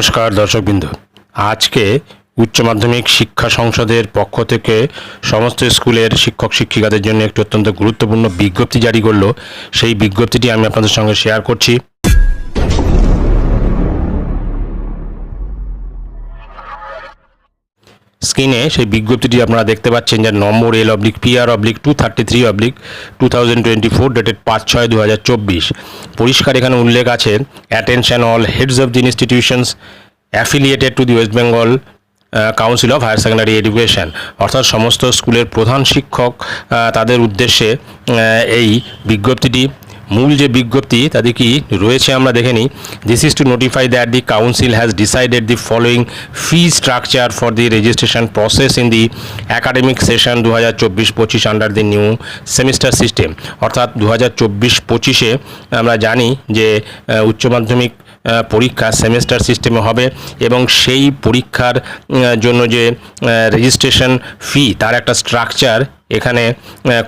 নমস্কার দর্শকবৃন্দ। আজকে উচ্চ মাধ্যমিক শিক্ষা সংসদের পক্ষ থেকে সমস্ত স্কুলের শিক্ষক শিক্ষিকাদের জন্য একটি অত্যন্ত গুরুত্বপূর্ণ বিজ্ঞপ্তি জারি করল। সেই বিজ্ঞপ্তিটি আমি আপনাদের সঙ্গে শেয়ার করছি। স্ক্রিনে সেই বিজ্ঞপ্তিটি আপনারা দেখতে পাচ্ছেন যার number L oblique PR oblique two thirty three oblique two thousand twenty four dated পাঁচ ছয় দু হাজার চব্বিশ। পরিষ্কার এখানে উল্লেখ আছে attention all heads of the institutions affiliated to the West Bengal council of higher secondary education অর্থাৎ সমস্ত স্কুলের প্রধান শিক্ষক তাদের উদ্দেশ্যে এই বিজ্ঞপ্তিটি মূল যে বিজ্ঞপ্তি তাদের কি রয়েছে আমরা দেখে নিই। This is to notify that the council has decided the following fee structure for the registration process in the academic session দু হাজার চব্বিশ পঁচিশ under the new semester system অর্থাৎ দু হাজার চব্বিশ পঁচিশে আমরা জানি যে উচ্চ মাধ্যমিক পরীক্ষা সেমিস্টার সিস্টেমে হবে এবং সেই পরীক্ষার জন্য যে রেজিস্ট্রেশন ফি তার একটা স্ট্রাকচার এখানে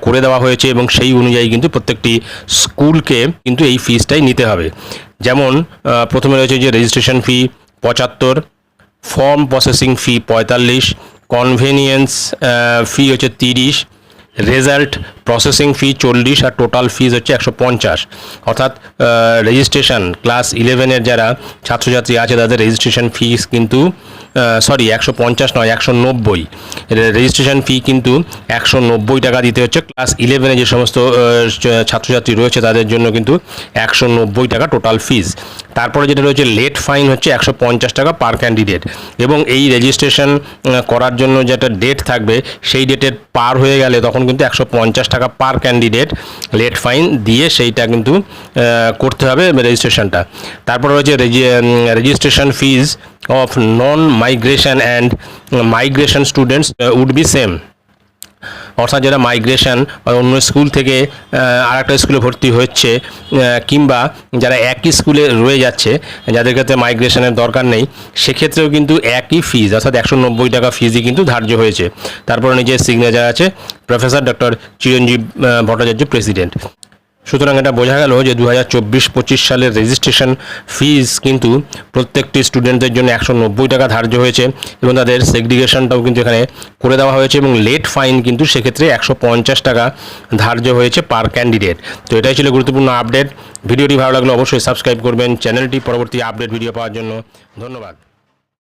করে দেওয়া হয়েছে এবং সেই অনুযায়ী কিন্তু প্রত্যেকটি স্কুলকে কিন্তু এই ফিজটাই নিতে হবে। যেমন প্রথমে রয়েছে যে রেজিস্ট্রেশন ফি পঁচাত্তর ফর্ম প্রসেসিং ফি পঁয়তাল্লিশ কনভেনিয়েন্স ফি হচ্ছে তিরিশ রেজাল্ট প্রসেসিং ফি চল্লিশ আর টোটাল ফিজ হচ্ছে একশো পঞ্চাশ। অর্থাৎ রেজিস্ট্রেশন ক্লাস ইলেভেনের যারা ছাত্রছাত্রী আছে, তাদের রেজিস্ট্রেশন ফিস কিন্তু সরি একশো পঞ্চাশ নয়, একশো নব্বই। রেজিস্ট্রেশন ফি কিন্তু একশো নব্বই টাকা দিতে হচ্ছে। ক্লাস ইলেভেনে যে সমস্ত ছাত্রছাত্রী রয়েছে, তাদের জন্য কিন্তু একশো নব্বই টাকা টোটাল ফিজ তারপরে যেটা রয়েছে লেট ফাইন হচ্ছে একশো পঞ্চাশ টাকা পার ক্যান্ডিডেট এবং এই রেজিস্ট্রেশন করার জন্য যেটা ডেট থাকবে, সেই ডেটের পার হয়ে গেলে তখন কিন্তু একশো পঞ্চাশ টাকা পার ক্যান্ডিডেট, লেট ফাইন দিয়ে সেইটা কিন্তু করতে হবে রেজিস্ট্রেশনটা। তারপর রয়েছে registration fees of non migration and migration students would be same. অর্থাৎ যারা মাইগ্রেশন বা অন্য স্কুল থেকে আর একটা স্কুলে ভর্তি হচ্ছে কিংবা যারা একই স্কুলে রয়ে যাচ্ছে, যাদের ক্ষেত্রে মাইগ্রেশনের দরকার নেই, সেক্ষেত্রেও কিন্তু একই ফিজ অর্থাৎ একশো নব্বই টাকা ফিজই কিন্তু ধার্য হয়েছে। তারপরে নিজের সিগনেচার আছে professor doctor Chiranjib Bhattacharya president সুতরাং এটা বোঝা গেল যে দু হাজার চব্বিশ পঁচিশ সালের রেজিস্ট্রেশন ফিজ কিন্তু প্রত্যেকটি স্টুডেন্টদের জন্য একশো নব্বই টাকা ধার্য হয়েছে এবং তাদের সেগ্রিগেশনটাও কিন্তু এখানে করে দেওয়া হয়েছে এবং লেট ফাইন কিন্তু সেক্ষেত্রে একশো পঞ্চাশ টাকা ধার্য হয়েছে পার ক্যান্ডিডেট তো এটাই ছিল গুরুত্বপূর্ণ আপডেট ভিডিওটি ভালো লাগলে অবশ্যই সাবস্ক্রাইব করবেন। চ্যানেলটি পরবর্তী আপডেট ভিডিও পাওয়ার জন্য ধন্যবাদ।